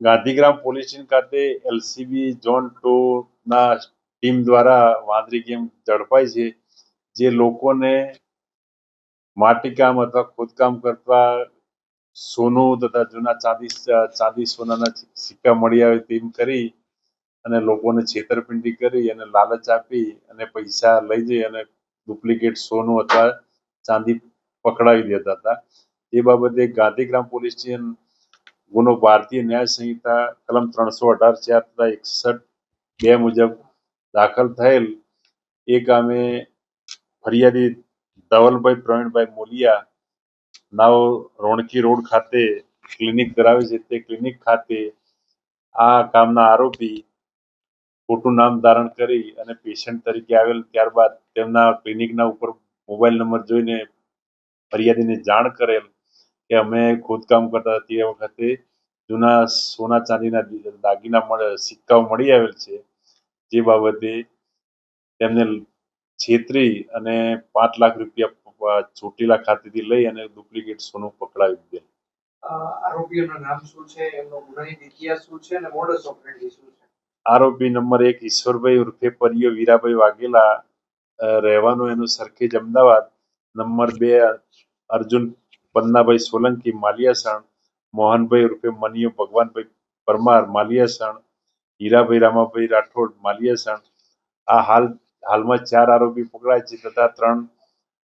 Gandhigram police station ખાતે LCB zone two ના team દ્વારા વાંદરી ગેમ ઝડપાઈ છે, જે લોકોને માટીકામ અથવા ખોદકામ કરતા સોનું તથા જૂના ચાંદી ચાંદી સોનાના સિક્કા મળી આવે તેમ કરી અને લોકોને છેતરપિંડી કરી અને લાલચ આપી અને પૈસા લઈ જઈ અને ડુપ્લિકેટ સોનું અથવા ચાંદી પકડાવી દેતા હતા. એ બાબતે ગાંધીગ્રામ પોલીસ સ્ટેશન ગુનો ભારતીય ન્યાય સંહિતા કલમ ત્રણસો અઢાર ચાર એકસઠ બે મુજબ દાખલ થયેલ એ ગામે ફરિયાદી ધવલભાઈ પ્રવીણભાઈ મોલિયા નાવ રોણકી રોડ ખાતે ક્લિનિક ધરાવે છે. તે ક્લિનિક ખાતે આ કામના આરોપી ખોટું નામ ધારણ કરી અને પેશન્ટ તરીકે આવેલ ત્યારબાદ તેમના ક્લિનિકના ઉપર મોબાઈલ નંબર જોઈને ફરિયાદીને જાણ કરેલ કે અમે ખોદકામ કરતા તે વખતે જૂના સોના ચાંદીના દાગીના સિક્કાઓ મળી આવેલ છે. જે બાબતે તેમને છેતરી અને પાંચ લાખ રૂપિયા ચોટીલા ખાતેથી લઈ અને ડુપ્લિકેટ સોનું પકડાવી દીધેલ. અ, નામ શું છે? એમનો ગુનાહિત ઇતિહાસ શું છે અને મોડસ ઓપરેન્ડી શું છે? આરોપી નંબર એક ઈશ્વરભાઈ ઉર્ફે પરિયો વીરાભાઈ વાઘેલા રહેવાનું એનું સરખેજ અમદાવાદ. નંબર બે અર્જુન પન્નાભાઈ સોલંકી માલિયાસણ મોહનભાઈ ઉર્ફે મનિયો ભગવાનભાઈ પરમાર માલિયાસણ હીરાભાઈ રામાભાઈ રાઠોડ માલિયાસણ. આ હાલ હાલમાં ચાર આરોપી પકડાય છે તથા ત્રણ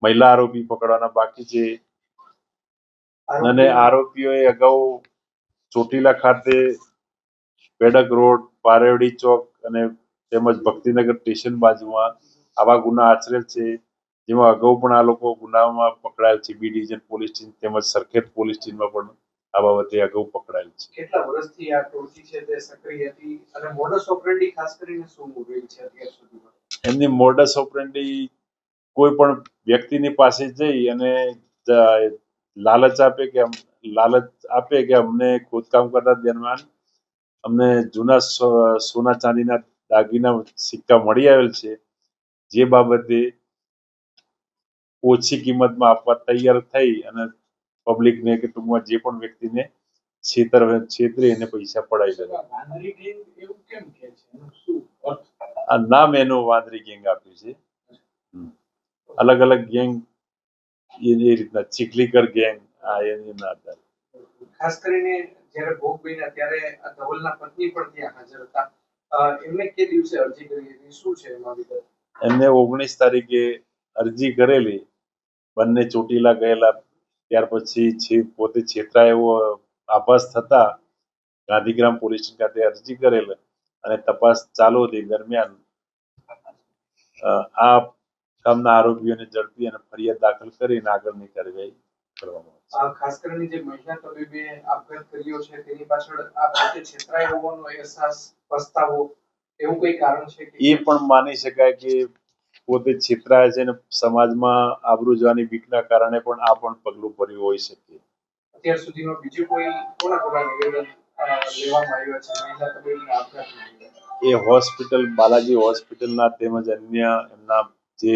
મહિલા આરોપી પકડવાના બાકી છે. અને આરોપીઓએ અગાઉ ચોટીલા ખાતે પેડક રોડ પારેવડી ચોક અને તેમજ ભક્તિનગર સ્ટેશન બાજુમાં આવા ગુના આચરેલ છે. જેમાં અગાઉ પણ આ લોકો ગુનામાં પકડાયેલ છે. બી ડિવિઝન પોલીસ સ્ટેશન તેમજ સરખેજ પોલીસ સ્ટેશનમાં પણ આ બાબતે અગાઉ પકડાયેલ છે. કેટલા વર્ષથી આ ટોળકી છે તે સક્રિય હતી અને મોડસ ઓપરેન્ડી ખાસ કરીને શું મૂવી છે અત્યાર સુધીમાં? એમની મોડસ ઓપરેન્ડી કોઈ પણ વ્યક્તિની પાસે જઈ અને લાલચ આપે કે લાલચ આપે કે અમને ખોદકામ કરતા દરમિયાન અમને જૂના સોના ચાંદીના દાગીના સિક્કા મળી આવેલ છે. જે બાબતે ઓછી કિંમતમાં આપવા તૈયાર થઈ અને પબ્લિકને કે ટૂંકમાં જે પણ વ્યક્તિને છેતર છેતરી અને પૈસા પડાવી દે વાંદરી ગેંગ એવું કેમ કે છે? એનું શું અર્થ? આ નામ એનું વાંદરી ગેંગ આપ્યું છે. અલગ અલગ ગેંગ એ એ રીતના ચીખલીકર ગેંગ આ એની ના હતા ખાસ કરીને જ્યારે ભોગ બન્યા ત્યારે ધવલના પત્ની પણ ત્યાં હાજર હતા. એમને કે દિવસે અરજી કરી હતી? શું છે એમાં વિગત? એમને ઓગણીસ તારીખે અરજી કરેલી. બંને ચોટીલા ગયેલા. ત્યાર પછી છે પોતે છેતરા એવો આભાસ થતા ગાંધીગ્રામ પોલીસ સ્ટેશન ખાતે અરજી કરેલ અને તપાસ ચાલુ હતી. દરમિયાન આ કામના આરોપીઓને ઝડપી અને ફરિયાદ દાખલ કરીને આગળની કાર્યવાહી કરવામાં ખાસ કરીને જે મહિલા તબીબે આપઘાત કર્યો છે તેની પાછળ આ પોતે છેતરાય હોવાનો અહેસાસ પસ્તાવો એવું કોઈ કારણ છે કે એ પણ માની શકાય કે પોતે છેતરાય છે અને સમાજમાં આબરૂ જવાની બીકના કારણે પણ આ પણ પગલું ભર્યું હોઈ શકે. અત્યાર સુધીમાં બીજું કોઈ કોના કોના નિવેદન લેવામાં આવ્યા છે? મહિલા તબીબના આપઘાતના એ હોસ્પિટલ બાલાજી હોસ્પિટલના તેમજ અન્ય એમના જે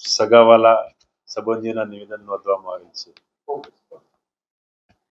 સગાવાલા સંબંધીના નિવેદન નોંધવામાં આવેલ છે. ઓકે.